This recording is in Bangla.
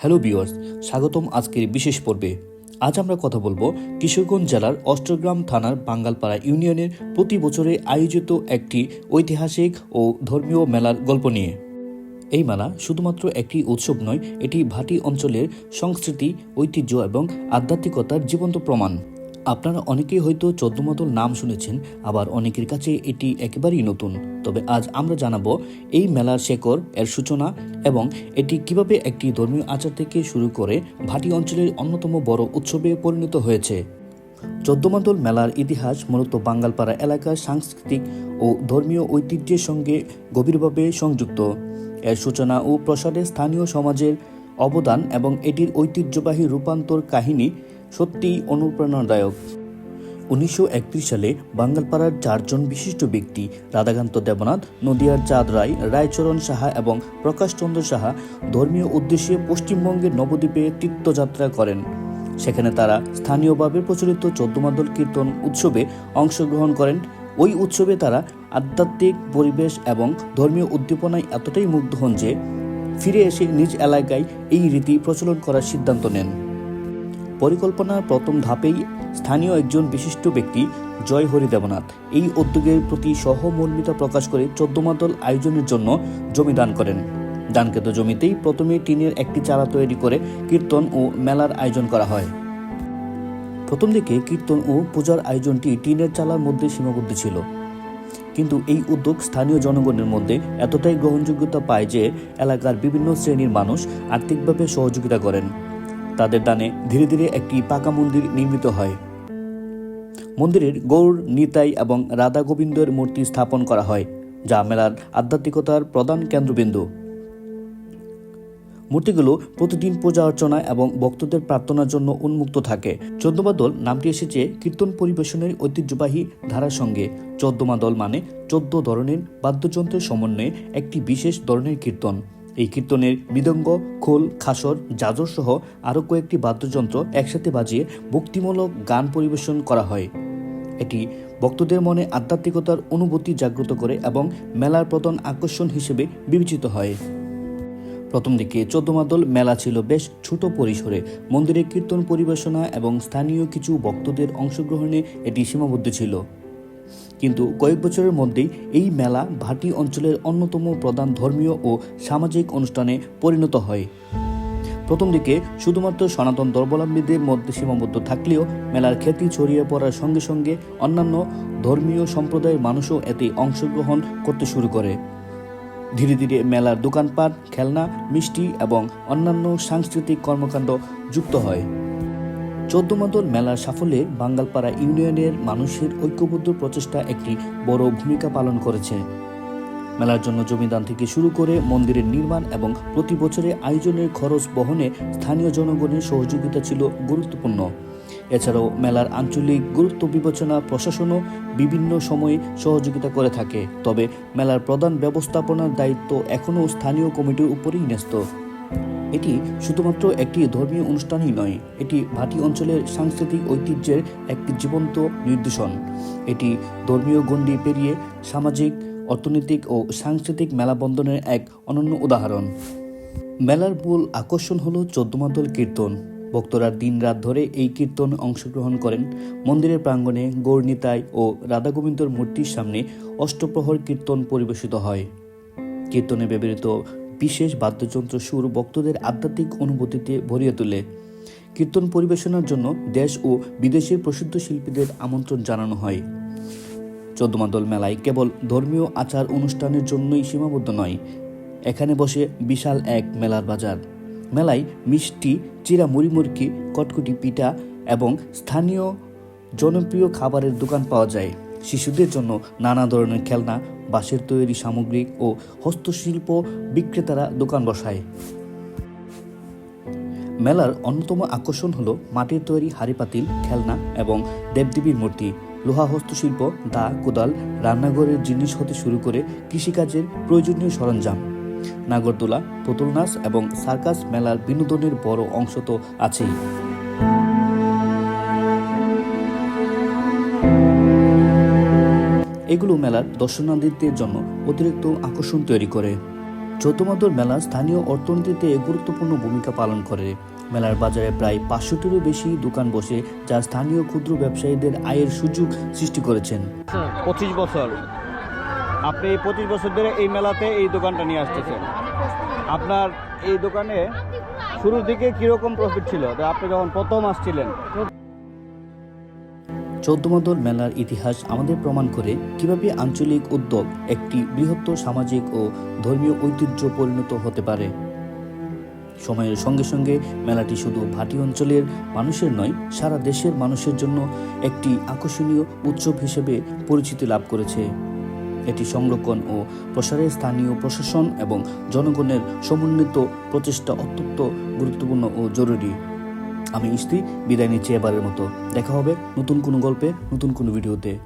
হ্যালো বিওর্স স্বাগতম আজকের বিশেষ পর্বে। আজ আমরা কথা বলব কিশোরগঞ্জ জেলার অষ্টগ্রাম থানার বাঙ্গালপাড়া ইউনিয়নের প্রতি বছরে আয়োজিত একটি ঐতিহাসিক ও ধর্মীয় মেলার গল্প নিয়ে। এই মেলা শুধুমাত্র একটি উৎসব নয়, এটি ভাটি অঞ্চলের সংস্কৃতি, ঐতিহ্য এবং আধ্যাত্মিকতার জীবন্ত প্রমাণ। আপনারা অনেকেই হয়তো চোদ্দমতল নাম শুনেছেন, আবার অনেকের কাছে এটি একেবারেই নতুন। তবে আজ আমরা জানাব এই মেলার শেকড়, এর সূচনা এবং এটি কীভাবে একটি ধর্মীয় আচার থেকে শুরু করে ভাটি অঞ্চলের অন্যতম বড় উৎসবে পরিণত হয়েছে। চোদ্দমাদল মেলার ইতিহাস মূলত বাঙ্গালপাড়া এলাকার সাংস্কৃতিক ও ধর্মীয় ঐতিহ্যের সঙ্গে গভীরভাবে সংযুক্ত। এর সূচনা ও প্রসারে স্থানীয় সমাজের অবদান এবং এটির ঐতিহ্যবাহী রূপান্তর কাহিনী সত্যিই অনুপ্রেরণাদায়ক। উনিশশো একত্রিশ সালে বাঙ্গালপাড়ার চারজন বিশিষ্ট ব্যক্তি রাধাকান্ত দেবনাথ, নদিয়ার চাঁদ রায়, রায়চরণ সাহা এবং প্রকাশচন্দ্র সাহা ধর্মীয় উদ্দেশ্যে পশ্চিমবঙ্গের নবদ্বীপে তীর্থযাত্রা করেন। সেখানে তারা স্থানীয়ভাবে প্রচলিত চোদ্দমাদল কীর্তন উৎসবে অংশগ্রহণ করেন। ওই উৎসবে তারা আধ্যাত্মিক পরিবেশ এবং ধর্মীয় উদ্দীপনায় এতটাই মুগ্ধ হন যে ফিরে এসে নিজ এলাকায় এই রীতি প্রচলন করার সিদ্ধান্ত নেন। পরিকল্পনার প্রথম ধাপেই স্থানীয় একজন বিশিষ্ট ব্যক্তি জয় হরি দেবনাথ এই উদ্যোগের প্রতি সহমর্মিতা প্রকাশ করে চোদ্দমাদল আয়োজনের জন্য জমি দান করেন। দানকৃত জমিতেই প্রথমে টিনের একটি চারা তৈরি করে কীর্তন ও মেলার আয়োজন করা হয়। প্রথম দিকে কীর্তন ও পূজার আয়োজনটি টিনের চালার মধ্যে সীমাবদ্ধ ছিল। কিন্তু এই উদ্যোগ স্থানীয় জনগণের মধ্যে এতটাই গ্রহণযোগ্যতা পায় যে এলাকার বিভিন্ন শ্রেণির মানুষ আর্থিকভাবে সহযোগিতা করেন। তাদের দানে ধীরে ধীরে একটি পাকা মন্দির নির্মিত হয়। মন্দিরের গৌর নিতাই এবং রাধা গোবিন্দের মূর্তি স্থাপন করা হয়, যা মেলার আধ্যাত্মিকতার প্রধান কেন্দ্রবিন্দু। মূর্তিগুলো প্রতিদিন পূজা অর্চনা এবং ভক্তদের প্রার্থনার জন্য উন্মুক্ত থাকে। চোদ্দমাদল নামটি এসেছে কীর্তন পরিবেশনের ঐতিহ্যবাহী ধারার সঙ্গে। চোদ্দমাদল মানে চোদ্দ ধরনের বাদ্যযন্ত্রের সমন্বয়ে একটি বিশেষ ধরনের কীর্তন। এই কীর্তনের মৃদঙ্গ খোল, খাসর, জাজর সহ আরও কয়েকটি বাদ্যযন্ত্র একসাথে বাজিয়ে ভক্তিমূলক গান পরিবেশন করা হয়। এটি ভক্তদের মনে আধ্যাত্মিকতার অনুভূতি জাগ্রত করে এবং মেলার প্রধান আকর্ষণ হিসেবে বিবেচিত হয়। প্রথম দিকে চোদ্দমাদল মেলা ছিল বেশ ছোট পরিসরে। মন্দিরে কীর্তন পরিবেশনা এবং স্থানীয় কিছু ভক্তদের অংশগ্রহণে এটি সীমাবদ্ধ ছিল। কিন্তু কয়েক বছরের মধ্যেই এই মেলা ভাটি অঞ্চলের অন্যতম প্রধান ধর্মীয় ও সামাজিক অনুষ্ঠানে পরিণত হয়। প্রথম দিকে শুধুমাত্র সনাতন ধর্মাবলম্বীদের মধ্যে সীমাবদ্ধ থাকলেও মেলার খ্যাতি ছড়িয়ে পড়ার সঙ্গে সঙ্গে অন্যান্য ধর্মীয় সম্প্রদায়ের মানুষও এতে অংশগ্রহণ করতে শুরু করে। ধীরে ধীরে মেলার দোকানপাট, খেলনা, মিষ্টি এবং অন্যান্য সাংস্কৃতিক কর্মকাণ্ড যুক্ত হয়। চোদ্দমাদল মেলার সাফল্যে বাঙ্গালপাড়া ইউনিয়নের মানুষের ঐক্যবদ্ধ প্রচেষ্টা একটি বড় ভূমিকা পালন করেছে। মেলার জন্য জমিদান থেকে শুরু করে মন্দিরের নির্মাণ এবং প্রতি বছরে আয়োজনের খরচ বহনে স্থানীয় জনগণের সহযোগিতা ছিল গুরুত্বপূর্ণ। এছাড়াও মেলার আঞ্চলিক গুরুত্ব বিবেচনা প্রশাসনও বিভিন্ন সময়ে সহযোগিতা করে থাকে, তবে মেলার প্রধান ব্যবস্থাপনার দায়িত্ব এখনও স্থানীয় কমিটির উপরেই ন্যস্ত। এটি শুধুমাত্র একটি ধর্মীয় অনুষ্ঠানই নয়, এটি ভাটি অঞ্চলের সাংস্কৃতিক ঐতিহ্যের একটি জীবন্ত নির্দেশন এটি ধর্মীয় গণ্ডি পেরিয়ে সামাজিক, অর্থনৈতিক ও সাংস্কৃতিক মেলাবন্ধনের এক অনন্য উদাহরণ। মেলার মূল আকর্ষণ হল চোদ্দমাদল কীর্তন। ভক্তরা দিন রাত ধরে এই কীর্তন অংশগ্রহণ করেন। মন্দিরের প্রাঙ্গণে গৌরনিতাই ও রাধা গোবিন্দর মূর্তির সামনে অষ্টপ্রহর কীর্তন পরিবেশিত হয়। কীর্তনে ব্যবহৃত বিশেষ বাদ্যযন্ত্র সুর ভক্তদের আধ্যাত্মিক অনুভূতিতে ভরিয়ে তোলে। কীর্তন পরিবেশনার জন্য দেশ ও বিদেশের প্রসিদ্ধ শিল্পীদের আমন্ত্রণ জানানো হয়। চোদ্দমাদল মেলায় কেবল ধর্মীয় আচার অনুষ্ঠানের জন্যই সীমাবদ্ধ নয়, এখানে বসে বিশাল এক মেলার বাজার। মেলায় মিষ্টি, চিরা মুড়িমুড়কি কটকটি পিঠা এবং স্থানীয় জনপ্রিয় খাবারের দোকান পাওয়া যায়। শিশুদের জন্য নানা ধরনের খেলনা বাঁশের তৈরি সামগ্রিক ও হস্তশিল্প বিক্রেতারা দোকান বসায়। মেলার অন্যতম আকর্ষণ হলো মাটির তৈরি হাড়িপাতিল খেলনা এবং দেবদেবীর মূর্তি। লোহা হস্তশিল্প, দা, কোদাল, রান্নাঘরের জিনিস হতে শুরু করে কৃষিকাজের প্রয়োজনীয় সরঞ্জাম। নাগরদোলা, পুতুল নাচ এবং সার্কাস মেলার বিনোদনের বড় অংশ তো আছেই। এগুলো মেলার দর্শনার্থীদের জন্য অতিরিক্ত আকর্ষণ তৈরি করে। চৌদ্দমাদর মেলা স্থানীয় অর্থনীতিতে গুরুত্বপূর্ণ ভূমিকা পালন করে। মেলার বাজারে প্রায় পাঁচশোটিরও বেশি দোকান বসে, যা স্থানীয় ক্ষুদ্র ব্যবসায়ীদের আয়ের সুযোগ সৃষ্টি করেছেন। পঁচিশ বছর। আপনি এই পঁচিশ বছর ধরে এই মেলাতে এই দোকানটা নিয়ে আসতেছেন। আপনার এই দোকানে শুরুর দিকে কীরকম প্রফিট ছিল? আপনি যখন প্রথম আসছিলেন। চৌদ্দমাদল মেলার ইতিহাস আমাদের প্রমাণ করে কীভাবে আঞ্চলিক উদ্যোগ একটি বৃহত্তর সামাজিক ও ধর্মীয় ঐতিহ্য পরিণত হতে পারে। সময়ের সঙ্গে সঙ্গে মেলাটি শুধু ভাটি অঞ্চলের মানুষের নয়, সারা দেশের মানুষের জন্য একটি আকর্ষণীয় উৎসব হিসেবে পরিচিতি লাভ করেছে। এটি সংরক্ষণ ও প্রসারে স্থানীয় প্রশাসন এবং জনগণের সমন্বিত প্রচেষ্টা অত্যন্ত গুরুত্বপূর্ণ ও জরুরি। আমি ইস্তি বিদায় নিচ্ছি এবারের মতো। দেখা হবে নতুন কোনো গল্পে নতুন কোনো ভিডিওতে।